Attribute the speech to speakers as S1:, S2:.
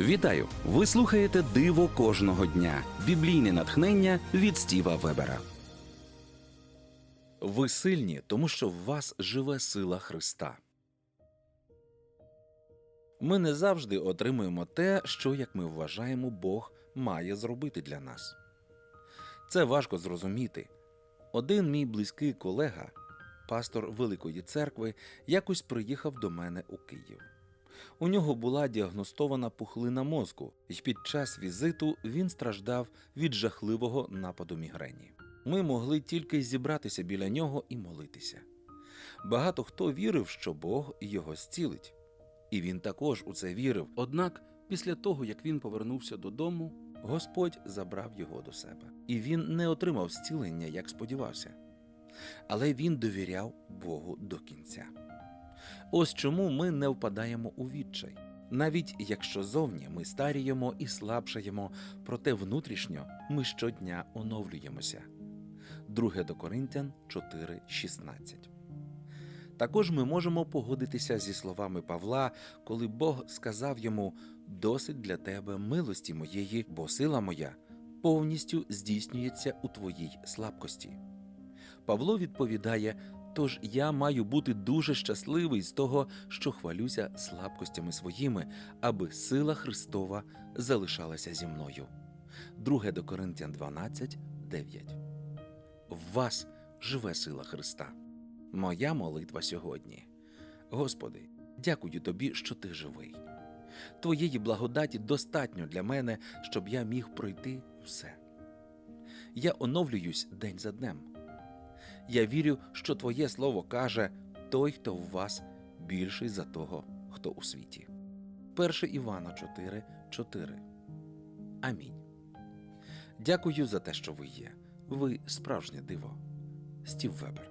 S1: Вітаю! Ви слухаєте Диво кожного дня. Біблійне натхнення від Стіва Вебера. Ви сильні, тому що в вас живе сила Христа. Ми не завжди отримуємо те, що, як ми вважаємо, Бог має зробити для нас. Це важко зрозуміти. Один мій близький колега, пастор Великої церкви, якось приїхав до мене у Київ. У нього була діагностована пухлина мозку, і під час візиту він страждав від жахливого нападу мігрені. Ми могли тільки зібратися біля нього і молитися. Багато хто вірив, що Бог його зцілить. І він також у це вірив. Однак, після того, як він повернувся додому, Господь забрав його до себе, і він не отримав зцілення, як сподівався. Але він довіряв Богу до кінця. Ось чому ми не впадаємо у відчай. Навіть якщо зовні ми старіємо і слабшаємо, проте внутрішньо ми щодня оновлюємося. 2 до Коринтян 4:16. Також ми можемо погодитися зі словами Павла, коли Бог сказав йому: досить для тебе милості моєї, бо сила моя повністю здійснюється у твоїй слабкості. Павло відповідає: Тож я маю бути дуже щасливий з того, що хвалюся слабкостями своїми, аби сила Христова залишалася зі мною. 2 до Коринтян 12, 9. В вас живе сила Христа. Моя молитва сьогодні. Господи, дякую тобі, що ти живий. Твоєї благодаті достатньо для мене, щоб я міг пройти все. Я оновлююсь день за днем. Я вірю, що Твоє слово каже той, хто в вас більший за того, хто у світі. 1 Івана 4, 4. Амінь. Дякую за те, що ви є. Ви справжнє диво. Стів Вебер.